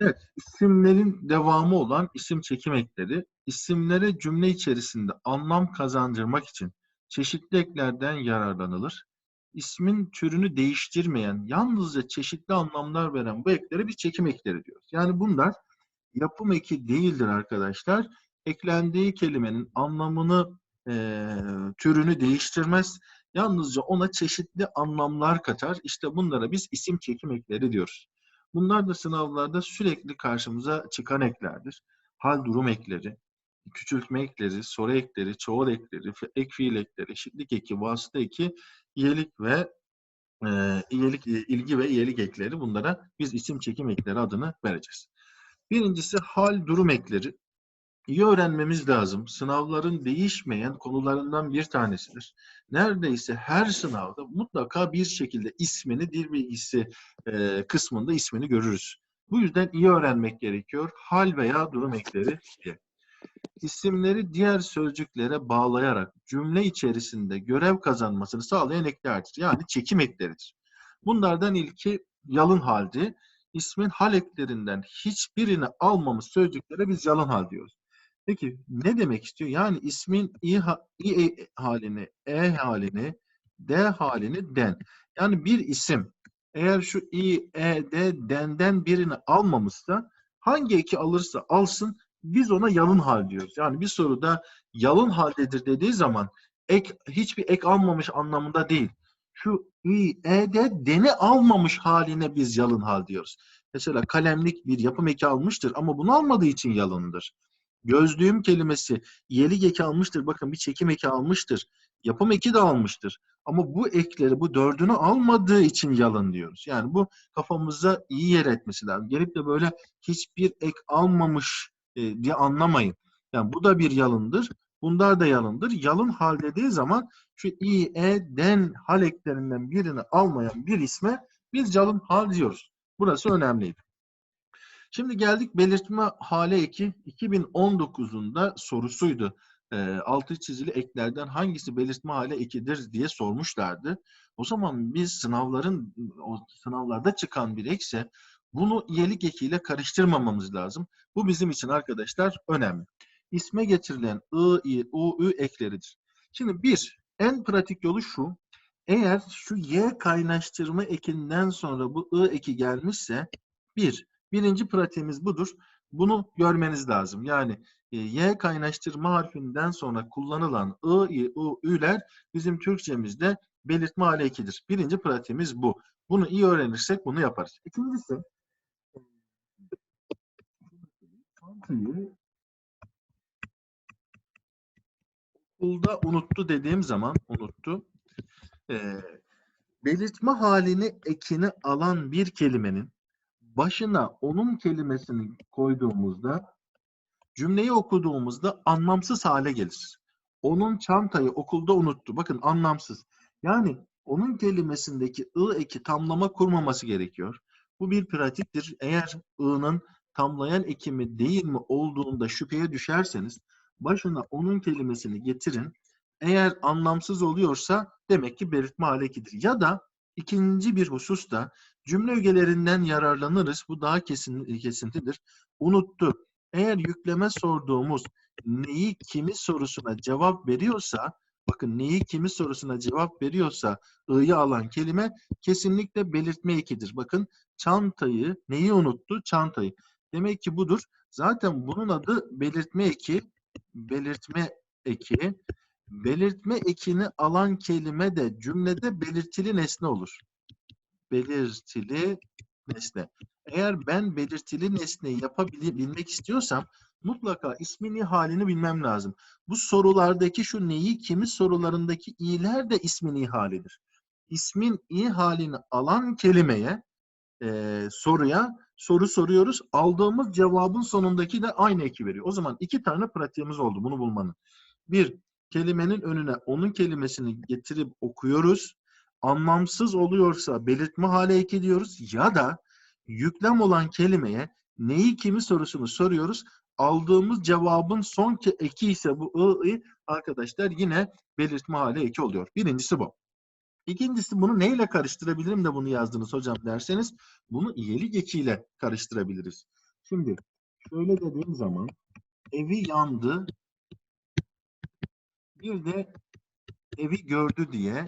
Evet, isimlerin devamı olan isim çekim ekleri, isimlere cümle içerisinde anlam kazandırmak için çeşitli eklerden yararlanılır. İsmin türünü değiştirmeyen, yalnızca çeşitli anlamlar veren bu eklere bir çekim ekleri diyoruz. Yani bunlar yapım eki değildir arkadaşlar. Eklendiği kelimenin anlamını, e, türünü değiştirmez. Yalnızca ona çeşitli anlamlar katar. İşte bunlara biz isim çekim ekleri diyoruz. Bunlar da sınavlarda sürekli karşımıza çıkan eklerdir. Hal durum ekleri, küçültme ekleri, soru ekleri, çoğul ekleri, ek fiil ekleri, eşitlik eki, vasıta eki, iyilik ve e, iyilik, ilgi ve iyilik ekleri bunlara biz isim çekim ekleri adını vereceğiz. Birincisi hal durum ekleri. İyi öğrenmemiz lazım. Sınavların değişmeyen konularından bir tanesidir. Neredeyse her sınavda mutlaka bir şekilde ismini, dil bilgisi e, kısmında ismini görürüz. Bu yüzden iyi öğrenmek gerekiyor. Hal veya durum ekleri diye. İsimleri diğer sözcüklere bağlayarak cümle içerisinde görev kazanmasını sağlayan eklerdir. Yani çekim ekleridir. Bunlardan ilki yalın haldi. İsmin hal eklerinden hiçbirini almamız sözcüklere biz yalın hal diyoruz. Peki ne demek istiyor? Yani ismin i, ha, i e halini, e halini, d halini, den. Yani bir isim eğer şu i, e, d, denden birini almamışsa hangi eki alırsa alsın biz ona yalın hal diyoruz. Yani bir soruda yalın haldedir dediği zaman ek hiçbir ek almamış anlamında değil. Şu i, e, d, deni almamış haline biz yalın hal diyoruz. Mesela kalemlik bir yapım eki almıştır ama bunu almadığı için yalındır. Gözlüğüm kelimesi yelik eki almıştır. Bakın bir çekim eki almıştır. Yapım eki de almıştır. Ama bu ekleri, bu dördünü almadığı için yalın diyoruz. Yani bu kafamıza iyi yer etmesi lazım. Gelip de böyle hiçbir ek almamış e, diye anlamayın. Yani bu da bir yalındır. Bunlar da yalındır. Yalın hal dediği zaman şu i, e, den hal eklerinden birini almayan bir isme biz yalın hal diyoruz. Burası önemliydi. Şimdi geldik belirtme hale eki 2019'un da sorusuydu. E, altı çizili eklerden hangisi belirtme hale ekidir diye sormuşlardı. O zaman biz sınavların o sınavlarda çıkan bir ekse bunu iyelik ekiyle karıştırmamamız lazım. Bu bizim için arkadaşlar önemli. İsme getirilen ı, i, u, ü ekleridir. Şimdi bir, en pratik yolu şu. Eğer şu y kaynaştırma ekinden sonra bu ı eki gelmişse bir, Birinci pratiğimiz budur. Bunu görmeniz lazım. Yani e, Y kaynaştırma harfinden sonra kullanılan I, I, U, Ü'ler bizim Türkçemizde belirtme hale ekidir. Birinci pratiğimiz bu. Bunu iyi öğrenirsek bunu yaparız. İkincisi çantayı okulda unuttu dediğim zaman unuttu. E, belirtme halini ekini alan bir kelimenin başına onun kelimesini koyduğumuzda cümleyi okuduğumuzda anlamsız hale gelir. Onun çantayı okulda unuttu. Bakın anlamsız. Yani onun kelimesindeki ı eki tamlama kurmaması gerekiyor. Bu bir pratiktir. Eğer ı'nın tamlayan ekimi değil mi olduğunda şüpheye düşerseniz başına onun kelimesini getirin. Eğer anlamsız oluyorsa demek ki belirtme hale ekidir. Ya da ikinci bir husus da Cümle ögelerinden yararlanırız. Bu daha kesin, kesintidir. Unuttu. Eğer yükleme sorduğumuz neyi kimi sorusuna cevap veriyorsa bakın neyi kimi sorusuna cevap veriyorsa ı'yı alan kelime kesinlikle belirtme ekidir. Bakın çantayı neyi unuttu? Çantayı. Demek ki budur. Zaten bunun adı belirtme eki. Belirtme eki. Belirtme ekini alan kelime de cümlede belirtili nesne olur belirtili nesne. Eğer ben belirtili nesneyi yapabilmek istiyorsam mutlaka ismini halini bilmem lazım. Bu sorulardaki şu neyi kimi sorularındaki i'ler de ismin ihalidir. İsmin i halini alan kelimeye e, soruya soru soruyoruz. Aldığımız cevabın sonundaki de aynı eki veriyor. O zaman iki tane pratiğimiz oldu bunu bulmanın. Bir, kelimenin önüne onun kelimesini getirip okuyoruz anlamsız oluyorsa belirtme hale eki diyoruz ya da yüklem olan kelimeye neyi kimi sorusunu soruyoruz. Aldığımız cevabın son eki ise bu ı, arkadaşlar yine belirtme hale eki oluyor. Birincisi bu. İkincisi bunu neyle karıştırabilirim de bunu yazdınız hocam derseniz bunu iyelik ekiyle karıştırabiliriz. Şimdi şöyle dediğim zaman evi yandı bir de evi gördü diye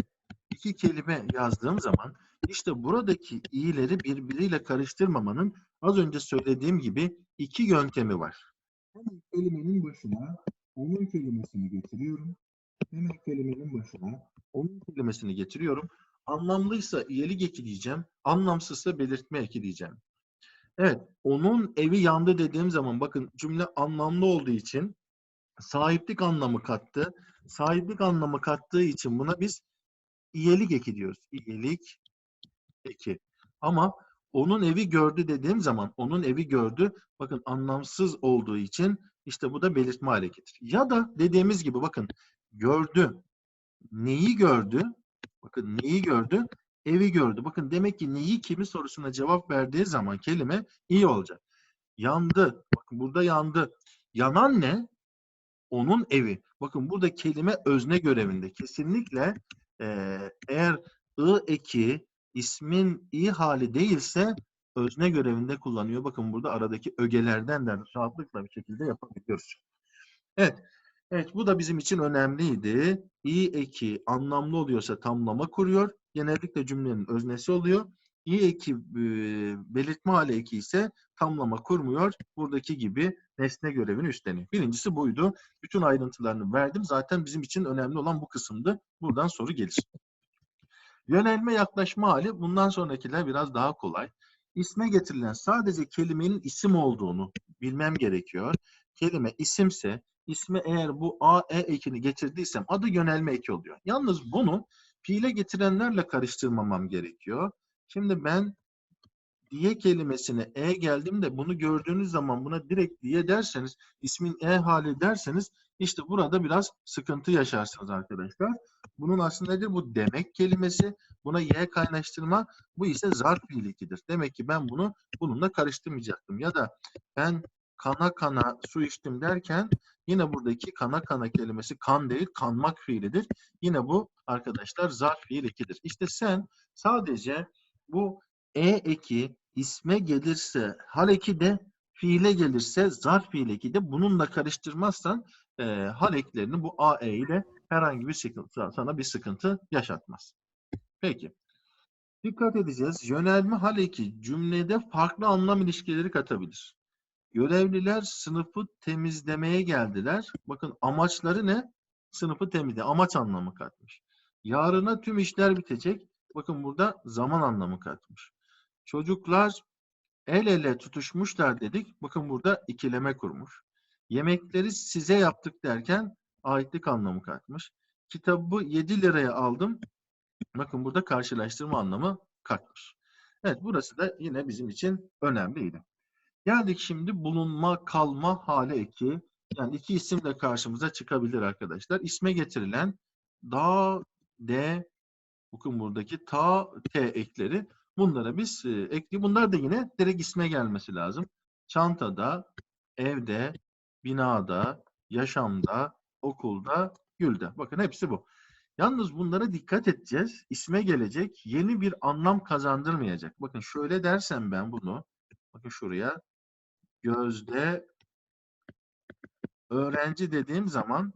iki kelime yazdığım zaman işte buradaki i'leri birbiriyle karıştırmamanın az önce söylediğim gibi iki yöntemi var. Hemen kelimenin başına onun kelimesini getiriyorum. Hemen kelimenin başına onun kelimesini getiriyorum. Anlamlıysa iyelik ekleyeceğim. Anlamsızsa belirtme ekleyeceğim. Evet, onun evi yandı dediğim zaman bakın cümle anlamlı olduğu için sahiplik anlamı kattı. Sahiplik anlamı kattığı için buna biz iyelik eki diyoruz. İyelik eki. Ama onun evi gördü dediğim zaman onun evi gördü bakın anlamsız olduğu için işte bu da belirtme hareketidir. Ya da dediğimiz gibi bakın gördü. Neyi gördü? Bakın neyi gördü? Evi gördü. Bakın demek ki neyi kimi sorusuna cevap verdiği zaman kelime iyi olacak. Yandı. Bakın burada yandı. Yanan ne? Onun evi. Bakın burada kelime özne görevinde. Kesinlikle eee, eğer ı eki ismin i hali değilse özne görevinde kullanıyor. Bakın burada aradaki ögelerden de rahatlıkla bir şekilde yapabiliyoruz. Evet. Evet bu da bizim için önemliydi. İ eki anlamlı oluyorsa tamlama kuruyor. Genellikle cümlenin öznesi oluyor. İ eki belirtme hali eki ise tamlama kurmuyor. Buradaki gibi nesne görevini üstleniyor. Birincisi buydu. Bütün ayrıntılarını verdim. Zaten bizim için önemli olan bu kısımdı. Buradan soru gelir. Yönelme yaklaşma hali bundan sonrakiler biraz daha kolay. İsme getirilen sadece kelimenin isim olduğunu bilmem gerekiyor. Kelime isimse isme eğer bu a, e ekini getirdiysem adı yönelme eki oluyor. Yalnız bunu fiile getirenlerle karıştırmamam gerekiyor. Şimdi ben diye kelimesine e geldiğimde bunu gördüğünüz zaman buna direkt diye derseniz ismin e hali derseniz işte burada biraz sıkıntı yaşarsınız arkadaşlar. Bunun aslında nedir? Bu demek kelimesi. Buna y kaynaştırma. Bu ise zarf fiilikidir. Demek ki ben bunu bununla karıştırmayacaktım. Ya da ben kana kana su içtim derken yine buradaki kana kana kelimesi kan değil kanmak fiilidir. Yine bu arkadaşlar zarf fiil ekidir. İşte sen sadece bu e eki isme gelirse hal eki de fiile gelirse zarf fiil eki de bununla karıştırmazsan e, hal eklerini bu a e ile herhangi bir sıkıntı sana bir sıkıntı yaşatmaz. Peki. Dikkat edeceğiz. Yönelme hal eki cümlede farklı anlam ilişkileri katabilir. Görevliler sınıfı temizlemeye geldiler. Bakın amaçları ne? Sınıfı temizle. Amaç anlamı katmış. Yarına tüm işler bitecek. Bakın burada zaman anlamı katmış. Çocuklar el ele tutuşmuşlar dedik. Bakın burada ikileme kurmuş. Yemekleri size yaptık derken aitlik anlamı katmış. Kitabı 7 liraya aldım. Bakın burada karşılaştırma anlamı katmış. Evet burası da yine bizim için önemliydi. Geldik şimdi bulunma, kalma hale eki. Yani iki isim de karşımıza çıkabilir arkadaşlar. İsme getirilen da, de, bakın buradaki ta, te ekleri. Bunlara biz e, ekli. Bunlar da yine direkt isme gelmesi lazım. Çantada, evde, binada, yaşamda, okulda, gülde. Bakın hepsi bu. Yalnız bunlara dikkat edeceğiz. İsme gelecek. Yeni bir anlam kazandırmayacak. Bakın şöyle dersem ben bunu. Bakın şuraya. Gözde öğrenci dediğim zaman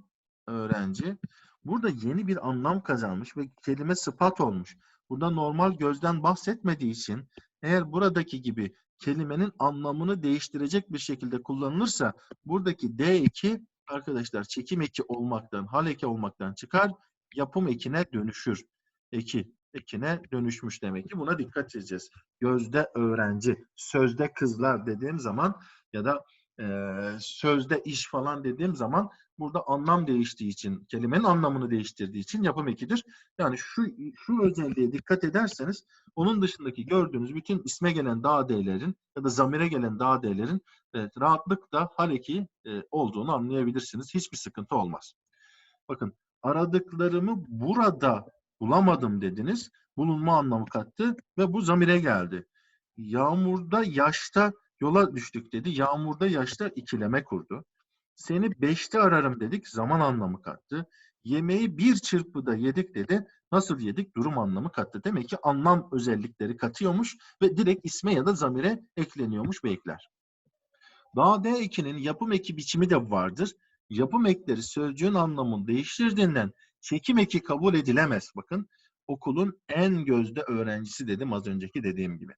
öğrenci burada yeni bir anlam kazanmış ve kelime sıfat olmuş. Burada normal gözden bahsetmediği için eğer buradaki gibi kelimenin anlamını değiştirecek bir şekilde kullanılırsa buradaki D2 arkadaşlar çekim eki olmaktan, hal eki olmaktan çıkar, yapım ekine dönüşür. Eki, ekine dönüşmüş demek ki. Buna dikkat edeceğiz. Gözde öğrenci, sözde kızlar dediğim zaman ya da e, sözde iş falan dediğim zaman burada anlam değiştiği için, kelimenin anlamını değiştirdiği için yapım ekidir. Yani şu şu özelliğe dikkat ederseniz onun dışındaki gördüğünüz bütün isme gelen daha değerlerin ya da zamire gelen daha değerlerin evet, rahatlıkla hal eki e, olduğunu anlayabilirsiniz. Hiçbir sıkıntı olmaz. Bakın aradıklarımı burada bulamadım dediniz. Bulunma anlamı kattı ve bu zamire geldi. Yağmurda, yaşta yola düştük dedi. Yağmurda, yaşta ikileme kurdu. Seni beşte ararım dedik. Zaman anlamı kattı. Yemeği bir çırpıda yedik dedi. Nasıl yedik? Durum anlamı kattı. Demek ki anlam özellikleri katıyormuş ve direkt isme ya da zamire ekleniyormuş ve ekler. Dağ D2'nin yapım eki biçimi de vardır. Yapım ekleri sözcüğün anlamını değiştirdiğinden çekim eki kabul edilemez. Bakın okulun en gözde öğrencisi dedim az önceki dediğim gibi.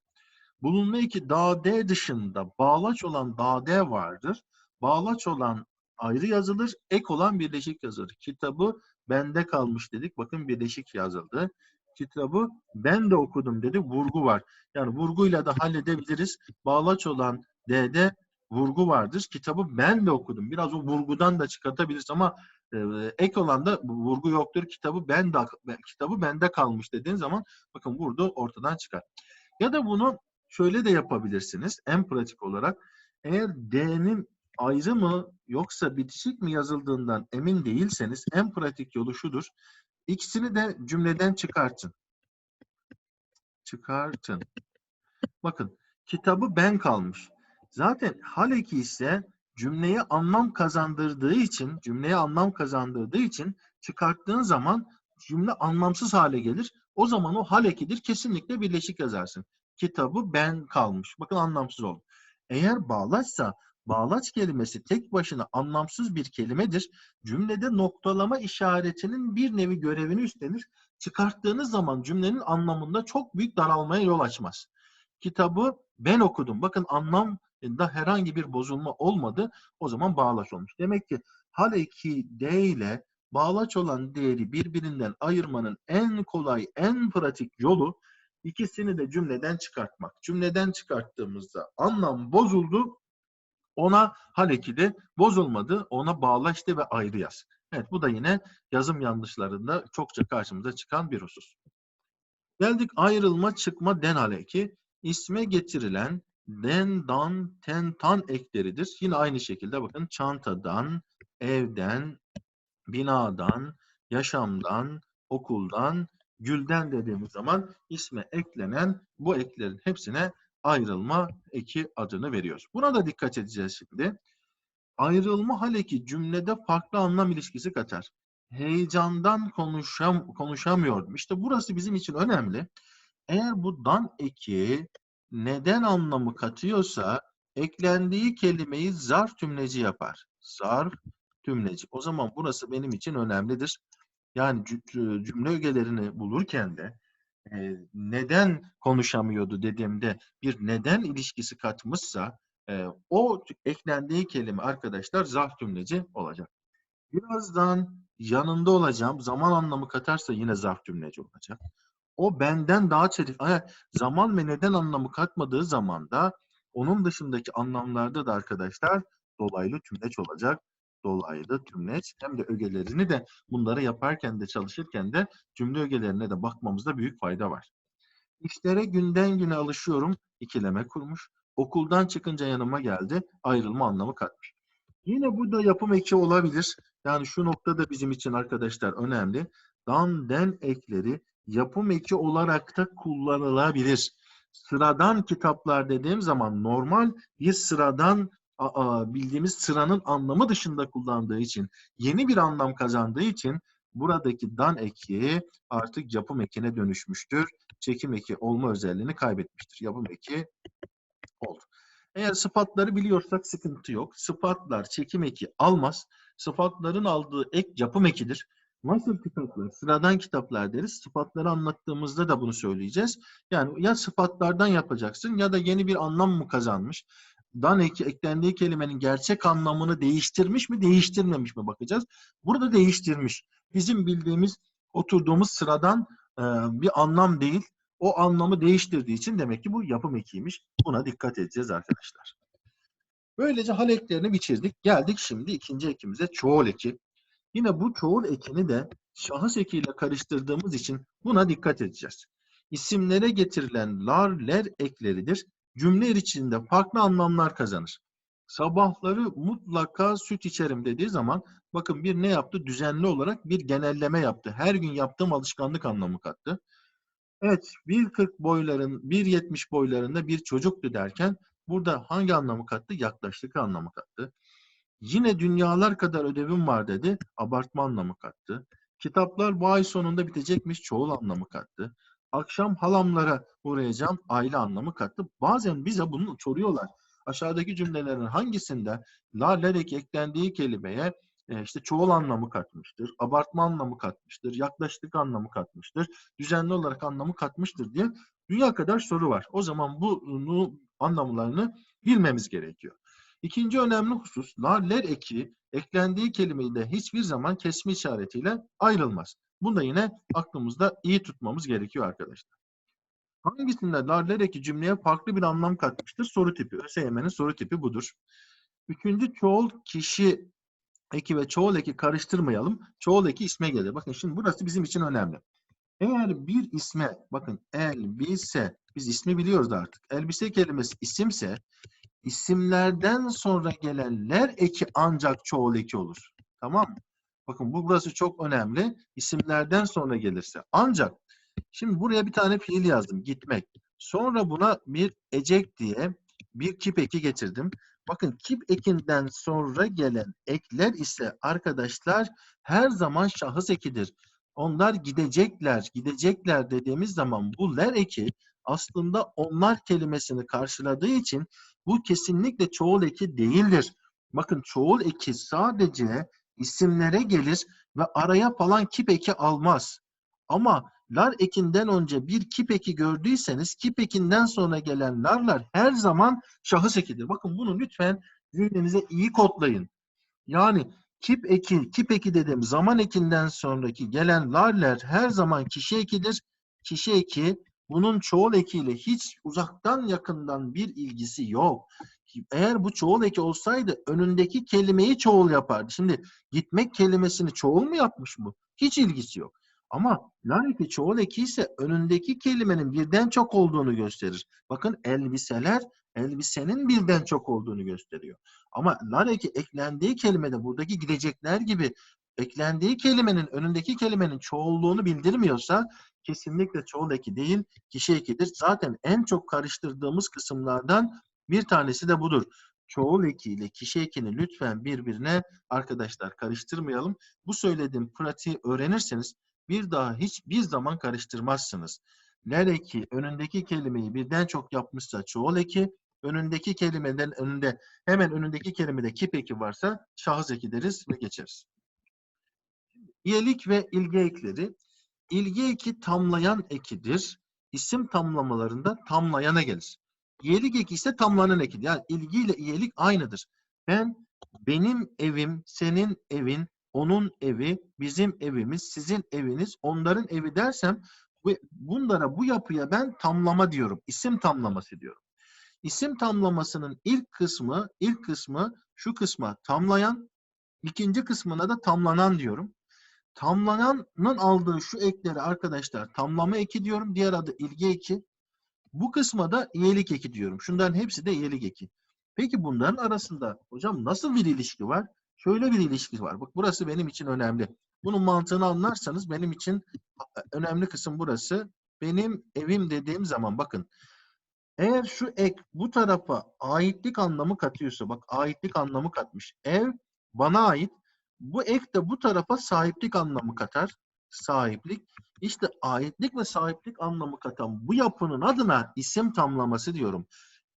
Bulunma eki dağ D dışında bağlaç olan dağ D vardır. Bağlaç olan ayrı yazılır, ek olan birleşik yazılır. Kitabı bende kalmış dedik. Bakın birleşik yazıldı. Kitabı ben de okudum dedi. Vurgu var. Yani vurguyla da halledebiliriz. Bağlaç olan D'de vurgu vardır. Kitabı ben de okudum. Biraz o vurgudan da çıkartabiliriz ama e, ek olan da vurgu yoktur. Kitabı ben de kitabı bende kalmış dediğin zaman bakın burada ortadan çıkar. Ya da bunu şöyle de yapabilirsiniz en pratik olarak. Eğer D'nin ayrı mı yoksa bitişik mi yazıldığından emin değilseniz en pratik yolu şudur. İkisini de cümleden çıkartın. Çıkartın. Bakın kitabı ben kalmış. Zaten haleki ise cümleye anlam kazandırdığı için, cümleye anlam kazandırdığı için çıkarttığın zaman cümle anlamsız hale gelir. O zaman o halekidir. Kesinlikle birleşik yazarsın. Kitabı ben kalmış. Bakın anlamsız oldu. Eğer bağlaçsa bağlaç kelimesi tek başına anlamsız bir kelimedir. Cümlede noktalama işaretinin bir nevi görevini üstlenir. Çıkarttığınız zaman cümlenin anlamında çok büyük daralmaya yol açmaz. Kitabı ben okudum. Bakın anlamda herhangi bir bozulma olmadı. O zaman bağlaç olmuş. Demek ki hal eki D ile bağlaç olan değeri birbirinden ayırmanın en kolay, en pratik yolu ikisini de cümleden çıkartmak. Cümleden çıkarttığımızda anlam bozuldu, ona hal eki de bozulmadı, ona bağlaştı ve ayrı yaz. Evet bu da yine yazım yanlışlarında çokça karşımıza çıkan bir husus. Geldik ayrılma, çıkma, den hal eki. İsme getirilen den, dan, ten, tan ekleridir. Yine aynı şekilde bakın çantadan, evden, binadan, yaşamdan, okuldan, gülden dediğimiz zaman isme eklenen bu eklerin hepsine ayrılma eki adını veriyoruz. Buna da dikkat edeceğiz şimdi. Ayrılma hal eki cümlede farklı anlam ilişkisi katar. Heyecandan konuşam, konuşamıyordum. İşte burası bizim için önemli. Eğer bu dan eki neden anlamı katıyorsa eklendiği kelimeyi zarf tümleci yapar. Zarf tümleci. O zaman burası benim için önemlidir. Yani cümle ögelerini bulurken de e, neden konuşamıyordu dediğimde bir neden ilişkisi katmışsa e, o eklendiği kelime arkadaşlar zarf cümleci olacak. Birazdan yanında olacağım. Zaman anlamı katarsa yine zarf cümleci olacak. O benden daha çelik. Zaman ve neden anlamı katmadığı zaman da onun dışındaki anlamlarda da arkadaşlar dolaylı tümleç olacak. Dolaylı tümleç hem de ögelerini de bunları yaparken de çalışırken de cümle ögelerine de bakmamızda büyük fayda var. İşlere günden güne alışıyorum ikileme kurmuş. Okuldan çıkınca yanıma geldi ayrılma anlamı katmış. Yine bu da yapım eki olabilir. Yani şu nokta da bizim için arkadaşlar önemli. Dan, den ekleri yapım eki olarak da kullanılabilir. Sıradan kitaplar dediğim zaman normal bir sıradan bildiğimiz sıranın anlamı dışında kullandığı için, yeni bir anlam kazandığı için buradaki dan eki artık yapım ekine dönüşmüştür. Çekim eki olma özelliğini kaybetmiştir. Yapım eki oldu. Eğer sıfatları biliyorsak sıkıntı yok. Sıfatlar çekim eki almaz. Sıfatların aldığı ek yapım ekidir. Nasıl kitaplar? Sıradan kitaplar deriz. Sıfatları anlattığımızda da bunu söyleyeceğiz. Yani ya sıfatlardan yapacaksın ya da yeni bir anlam mı kazanmış? Dan ek, eklendiği kelimenin gerçek anlamını değiştirmiş mi, değiştirmemiş mi bakacağız. Burada değiştirmiş. Bizim bildiğimiz, oturduğumuz sıradan e, bir anlam değil. O anlamı değiştirdiği için demek ki bu yapım ekiymiş. Buna dikkat edeceğiz arkadaşlar. Böylece hal eklerini bitirdik. Geldik şimdi ikinci ekimize çoğul eki. Yine bu çoğul ekini de şahıs ekiyle karıştırdığımız için buna dikkat edeceğiz. İsimlere getirilen lar, ler ekleridir. Cümle içinde farklı anlamlar kazanır. Sabahları mutlaka süt içerim dediği zaman bakın bir ne yaptı? Düzenli olarak bir genelleme yaptı. Her gün yaptığım alışkanlık anlamı kattı. Evet 1.40 boyların 1.70 boylarında bir çocuktu derken burada hangi anlamı kattı? Yaklaştık anlamı kattı. Yine dünyalar kadar ödevim var dedi. Abartma anlamı kattı. Kitaplar bu ay sonunda bitecekmiş. Çoğul anlamı kattı. Akşam halamlara uğrayacağım. Aile anlamı kattı. Bazen bize bunu soruyorlar. aşağıdaki cümlelerin hangisinde lar ler eki eklendiği kelimeye e, işte çoğul anlamı katmıştır, abartma anlamı katmıştır, yaklaştık anlamı katmıştır, düzenli olarak anlamı katmıştır diye dünya kadar soru var. O zaman bunu anlamlarını bilmemiz gerekiyor. İkinci önemli husus lar ler eki eklendiği kelimeyle hiçbir zaman kesme işaretiyle ayrılmaz. Bunu da yine aklımızda iyi tutmamız gerekiyor arkadaşlar. Hangisinde lar ler eki cümleye farklı bir anlam katmıştır? Soru tipi. ÖSYM'nin soru tipi budur. Üçüncü çoğul kişi eki ve çoğul eki karıştırmayalım. Çoğul eki isme gelir. Bakın şimdi burası bizim için önemli. Eğer bir isme, bakın elbise, biz ismi biliyoruz artık. Elbise kelimesi isimse, isimlerden sonra gelenler eki ancak çoğul eki olur. Tamam mı? Bakın bu burası çok önemli. İsimlerden sonra gelirse. Ancak, şimdi buraya bir tane fiil yazdım. Gitmek. Sonra buna bir ecek diye bir kip eki getirdim. Bakın kip ekinden sonra gelen ekler ise arkadaşlar her zaman şahıs ekidir. Onlar gidecekler, gidecekler dediğimiz zaman bu ler eki aslında onlar kelimesini karşıladığı için bu kesinlikle çoğul eki değildir. Bakın çoğul eki sadece isimlere gelir ve araya falan kip eki almaz. Ama lar ekinden önce bir kip eki gördüyseniz kip ekinden sonra gelen larlar her zaman şahıs ekidir. Bakın bunu lütfen zihninize iyi kodlayın. Yani kip eki, kip eki dedim zaman ekinden sonraki gelen larler her zaman kişi ekidir. Kişi eki bunun çoğul ekiyle hiç uzaktan yakından bir ilgisi yok. Eğer bu çoğul eki olsaydı önündeki kelimeyi çoğul yapardı. Şimdi gitmek kelimesini çoğul mu yapmış bu? Hiç ilgisi yok. Ama eki çoğul eki ise önündeki kelimenin birden çok olduğunu gösterir. Bakın elbiseler elbisenin birden çok olduğunu gösteriyor. Ama lar eki eklendiği kelimede buradaki gidecekler gibi eklendiği kelimenin önündeki kelimenin çoğulluğunu bildirmiyorsa kesinlikle çoğul eki değil kişi ekidir. Zaten en çok karıştırdığımız kısımlardan bir tanesi de budur. Çoğul eki ile kişi ekini lütfen birbirine arkadaşlar karıştırmayalım. Bu söylediğim pratiği öğrenirseniz bir daha hiçbir zaman karıştırmazsınız. Ler eki önündeki kelimeyi birden çok yapmışsa çoğul eki, önündeki kelimeden önünde hemen önündeki kelimede kip eki varsa şahıs eki deriz ve geçeriz. İyelik ve ilgi ekleri. İlgi eki tamlayan ekidir. İsim tamlamalarında tamlayana gelir. İyelik eki ise tamlanan ekidir. Yani ilgi ile iyelik aynıdır. Ben, benim evim, senin evin, onun evi, bizim evimiz, sizin eviniz, onların evi dersem bunlara bu yapıya ben tamlama diyorum. İsim tamlaması diyorum. İsim tamlamasının ilk kısmı, ilk kısmı şu kısma tamlayan, ikinci kısmına da tamlanan diyorum. Tamlananın aldığı şu ekleri arkadaşlar tamlama eki diyorum. Diğer adı ilgi eki. Bu kısma da iyilik eki diyorum. Şunların hepsi de iyilik eki. Peki bunların arasında hocam nasıl bir ilişki var? Şöyle bir ilişki var. Bak burası benim için önemli. Bunun mantığını anlarsanız benim için önemli kısım burası. Benim evim dediğim zaman bakın eğer şu ek bu tarafa aitlik anlamı katıyorsa bak aitlik anlamı katmış. Ev bana ait. Bu ek de bu tarafa sahiplik anlamı katar. Sahiplik. İşte aitlik ve sahiplik anlamı katan bu yapının adına isim tamlaması diyorum.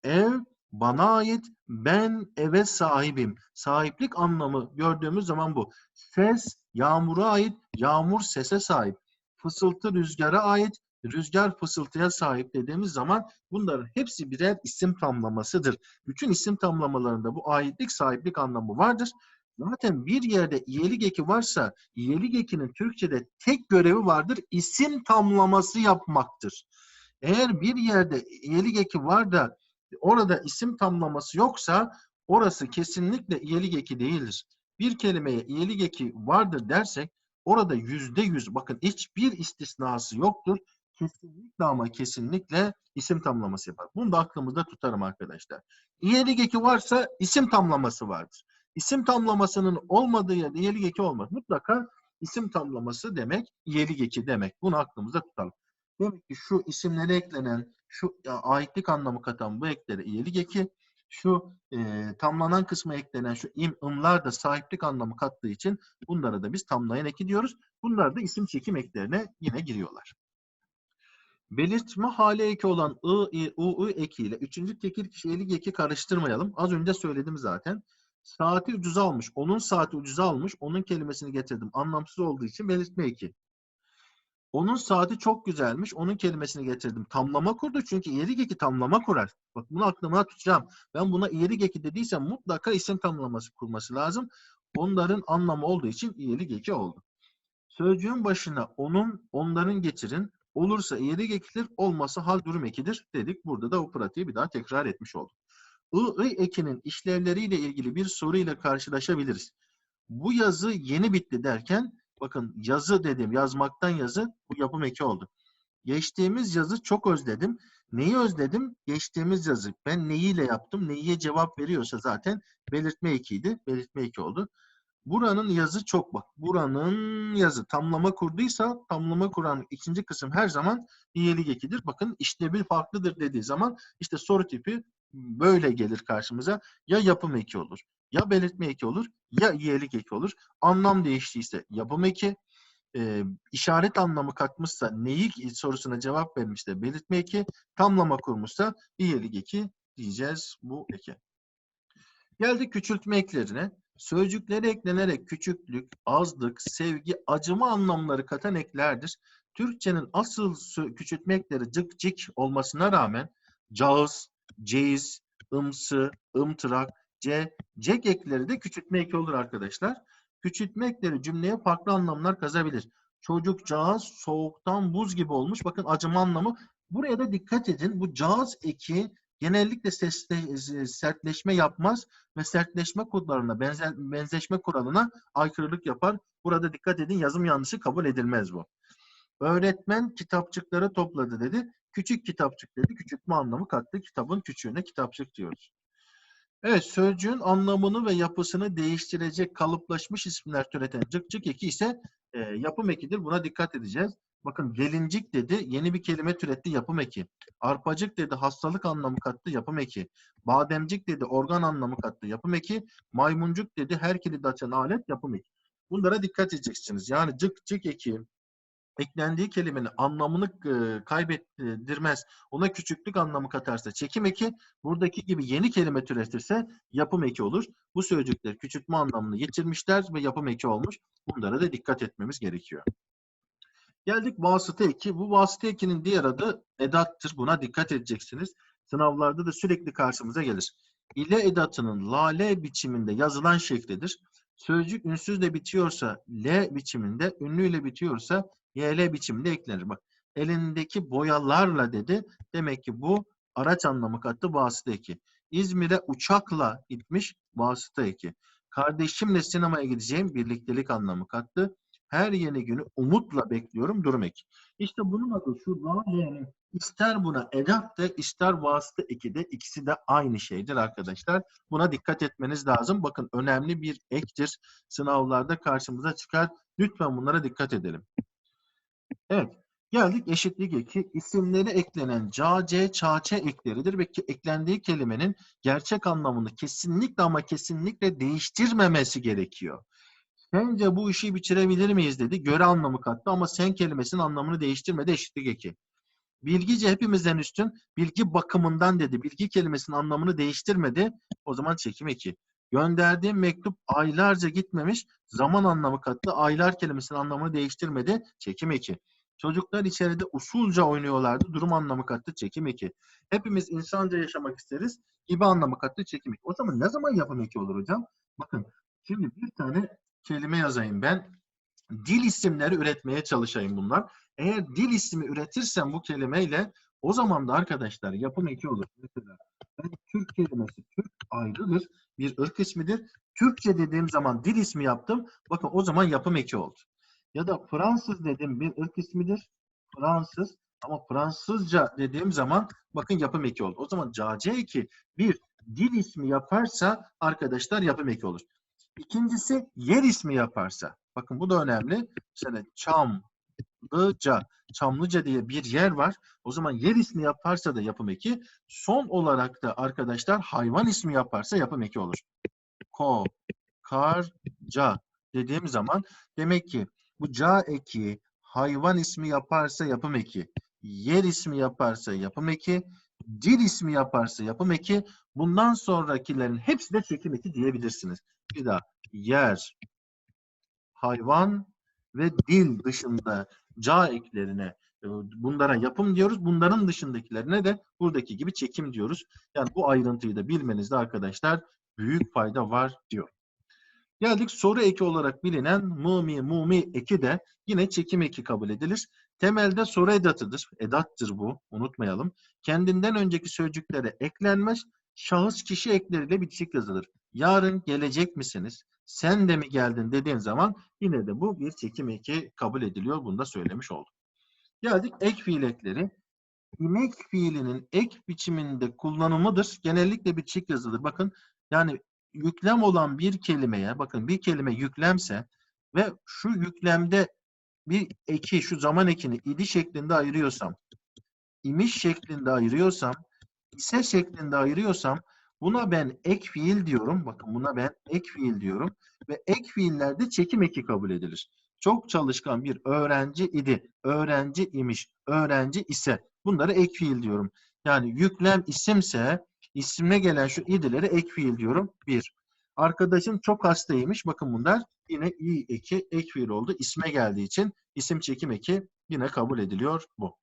Ev bana ait, ben eve sahibim. Sahiplik anlamı gördüğümüz zaman bu. Ses yağmura ait, yağmur sese sahip. Fısıltı rüzgara ait, rüzgar fısıltıya sahip dediğimiz zaman bunların hepsi birer isim tamlamasıdır. Bütün isim tamlamalarında bu aitlik, sahiplik anlamı vardır. Zaten bir yerde iyelik eki varsa iyelik ekinin Türkçe'de tek görevi vardır. isim tamlaması yapmaktır. Eğer bir yerde iyelik eki var da orada isim tamlaması yoksa orası kesinlikle iyelik eki değildir. Bir kelimeye iyelik eki vardır dersek orada yüzde yüz bakın hiçbir istisnası yoktur. Kesinlikle ama kesinlikle isim tamlaması yapar. Bunu da aklımızda tutarım arkadaşlar. İyelik eki varsa isim tamlaması vardır. İsim tamlamasının olmadığı yerde iyelik eki olmaz. Mutlaka isim tamlaması demek iyelik eki demek. Bunu aklımızda tutalım. Demek ki şu isimlere eklenen, şu aitlik anlamı katan bu eklere iyelik eki, şu e, tamlanan kısma eklenen şu im, ımlar da sahiplik anlamı kattığı için bunlara da biz tamlayan eki diyoruz. Bunlar da isim çekim eklerine yine giriyorlar. Belirtme hali eki olan ı, i, u, ü ekiyle üçüncü tekil kişilik eki karıştırmayalım. Az önce söyledim zaten. Saati ucuza almış. Onun saati ucuza almış. Onun kelimesini getirdim. Anlamsız olduğu için belirtme eki. Onun saati çok güzelmiş. Onun kelimesini getirdim. Tamlama kurdu. Çünkü iyilik eki tamlama kurar. Bak bunu aklımda tutacağım. Ben buna iyilik eki dediysem mutlaka isim tamlaması kurması lazım. Onların anlamı olduğu için iyilik eki oldu. Sözcüğün başına onun, onların getirin. Olursa iyilik ekilir, olmasa hal durum ekidir dedik. Burada da o pratiği bir daha tekrar etmiş olduk. I, I ekinin işlevleriyle ilgili bir soruyla karşılaşabiliriz. Bu yazı yeni bitti derken bakın yazı dedim yazmaktan yazı bu yapım eki oldu. Geçtiğimiz yazı çok özledim. Neyi özledim? Geçtiğimiz yazı. Ben neyiyle yaptım? Neyiye cevap veriyorsa zaten belirtme ekiydi. Belirtme eki oldu. Buranın yazı çok bak. Buranın yazı tamlama kurduysa tamlama kuran ikinci kısım her zaman iyilik ekidir. Bakın işlevi farklıdır dediği zaman işte soru tipi böyle gelir karşımıza. Ya yapım eki olur, ya belirtme eki olur, ya iyilik eki olur. Anlam değiştiyse yapım eki, e, işaret anlamı katmışsa neyi sorusuna cevap vermişse belirtme eki, tamlama kurmuşsa iyilik eki diyeceğiz bu eki. Geldik küçültme eklerine. Sözcüklere eklenerek küçüklük, azlık, sevgi, acıma anlamları katan eklerdir. Türkçenin asıl küçültme ekleri cık cik olmasına rağmen cağız, ceyiz, ımsı, ımtırak, ce, cek ekleri de küçültme eki olur arkadaşlar. Küçültme ekleri cümleye farklı anlamlar kazabilir. Çocukcağız soğuktan buz gibi olmuş. Bakın acıma anlamı. Buraya da dikkat edin. Bu cağız eki genellikle sesle, sertleşme yapmaz ve sertleşme kodlarına, benzer, benzeşme kuralına aykırılık yapar. Burada dikkat edin yazım yanlışı kabul edilmez bu. Öğretmen kitapçıkları topladı dedi. Küçük kitapçık dedi. Küçültme anlamı kattı. Kitabın küçüğüne kitapçık diyoruz. Evet sözcüğün anlamını ve yapısını değiştirecek kalıplaşmış isimler türeten cık cık eki ise e, yapım ekidir. Buna dikkat edeceğiz. Bakın gelincik dedi. Yeni bir kelime türetti yapım eki. Arpacık dedi hastalık anlamı kattı yapım eki. Bademcik dedi organ anlamı kattı yapım eki. Maymuncuk dedi her kilidi açan alet yapım eki. Bunlara dikkat edeceksiniz. Yani cık cık eki eklendiği kelimenin anlamını kaybettirmez. Ona küçüklük anlamı katarsa çekim eki, buradaki gibi yeni kelime türetirse yapım eki olur. Bu sözcükler küçültme anlamını yitirmişler ve yapım eki olmuş. Bunlara da dikkat etmemiz gerekiyor. Geldik vasıta eki. Bu vasıta ekinin diğer adı edattır. Buna dikkat edeceksiniz. Sınavlarda da sürekli karşımıza gelir. İle edatının lale biçiminde yazılan şeklidir. Sözcük ünsüzle bitiyorsa L biçiminde, ünlüyle bitiyorsa YL biçiminde eklenir. Bak elindeki boyalarla dedi. Demek ki bu araç anlamı kattı vasıta eki. İzmir'e uçakla gitmiş vasıta eki. Kardeşimle sinemaya gideceğim birliktelik anlamı kattı. Her yeni günü umutla bekliyorum durum eki. İşte bunun adı şu lale'nin ister buna edat de ister vasıta eki de ikisi de aynı şeydir arkadaşlar. Buna dikkat etmeniz lazım. Bakın önemli bir ektir. Sınavlarda karşımıza çıkar. Lütfen bunlara dikkat edelim. Evet. Geldik eşitlik eki. İsimleri eklenen ca, c, ça, ç ekleridir ve eklendiği kelimenin gerçek anlamını kesinlikle ama kesinlikle değiştirmemesi gerekiyor. Sence bu işi bitirebilir miyiz dedi. Göre anlamı kattı ama sen kelimesinin anlamını değiştirmedi eşitlik eki. Bilgice hepimizden üstün bilgi bakımından dedi. Bilgi kelimesinin anlamını değiştirmedi. O zaman çekim eki. Gönderdiğim mektup aylarca gitmemiş. Zaman anlamı kattı. Aylar kelimesinin anlamını değiştirmedi. Çekim eki. Çocuklar içeride usulca oynuyorlardı. Durum anlamı kattı. Çekim eki. Hepimiz insanca yaşamak isteriz. Gibi anlamı kattı. Çekim eki. O zaman ne zaman yapım eki olur hocam? Bakın şimdi bir tane kelime yazayım ben. Dil isimleri üretmeye çalışayım bunlar. Eğer dil ismi üretirsem bu kelimeyle o zaman da arkadaşlar yapım eki olur. Mesela ben Türk kelimesi Türk ayrıdır. Bir ırk ismidir. Türkçe dediğim zaman dil ismi yaptım. Bakın o zaman yapım eki oldu. Ya da Fransız dedim bir ırk ismidir. Fransız ama Fransızca dediğim zaman bakın yapım eki oldu. O zaman cace eki bir dil ismi yaparsa arkadaşlar yapım eki olur. İkincisi yer ismi yaparsa. Bakın bu da önemli. Mesela Çamlıca, Çamlıca diye bir yer var. O zaman yer ismi yaparsa da yapım eki. Son olarak da arkadaşlar hayvan ismi yaparsa yapım eki olur. Ko, kar, ca dediğim zaman demek ki bu ca eki hayvan ismi yaparsa yapım eki. yer ismi yaparsa yapım eki, dil ismi yaparsa yapım eki, bundan sonrakilerin hepsi de çekim eki diyebilirsiniz. Bir daha yer, hayvan ve dil dışında ca eklerine e, bunlara yapım diyoruz. Bunların dışındakilerine de buradaki gibi çekim diyoruz. Yani bu ayrıntıyı da bilmenizde arkadaşlar büyük fayda var diyor. Geldik soru eki olarak bilinen mumi, mumi eki de yine çekim eki kabul edilir. Temelde soru edatıdır. Edattır bu. Unutmayalım. Kendinden önceki sözcüklere eklenmez. Şahıs kişi ekleriyle bitişik yazılır. Yarın gelecek misiniz? Sen de mi geldin dediğin zaman yine de bu bir çekim eki kabul ediliyor. Bunu da söylemiş oldum. Geldik ek fiil ekleri. İmek fiilinin ek biçiminde kullanımıdır. Genellikle bitişik yazılır. Bakın yani yüklem olan bir kelimeye, bakın bir kelime yüklemse ve şu yüklemde bir eki, şu zaman ekini idi şeklinde ayırıyorsam, imiş şeklinde ayırıyorsam, ise şeklinde ayırıyorsam buna ben ek fiil diyorum. Bakın buna ben ek fiil diyorum. Ve ek fiillerde çekim eki kabul edilir. Çok çalışkan bir öğrenci idi, öğrenci imiş, öğrenci ise. Bunları ek fiil diyorum. Yani yüklem isimse isme gelen şu idileri ek fiil diyorum. Bir. Arkadaşım çok hastaymış. Bakın bunlar yine i eki ek fiil oldu. İsme geldiği için isim çekim eki yine kabul ediliyor bu.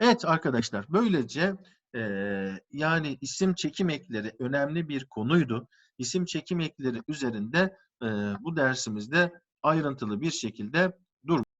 Evet arkadaşlar böylece eee, yani isim çekim ekleri önemli bir konuydu. İsim çekim ekleri üzerinde eee, bu dersimizde ayrıntılı bir şekilde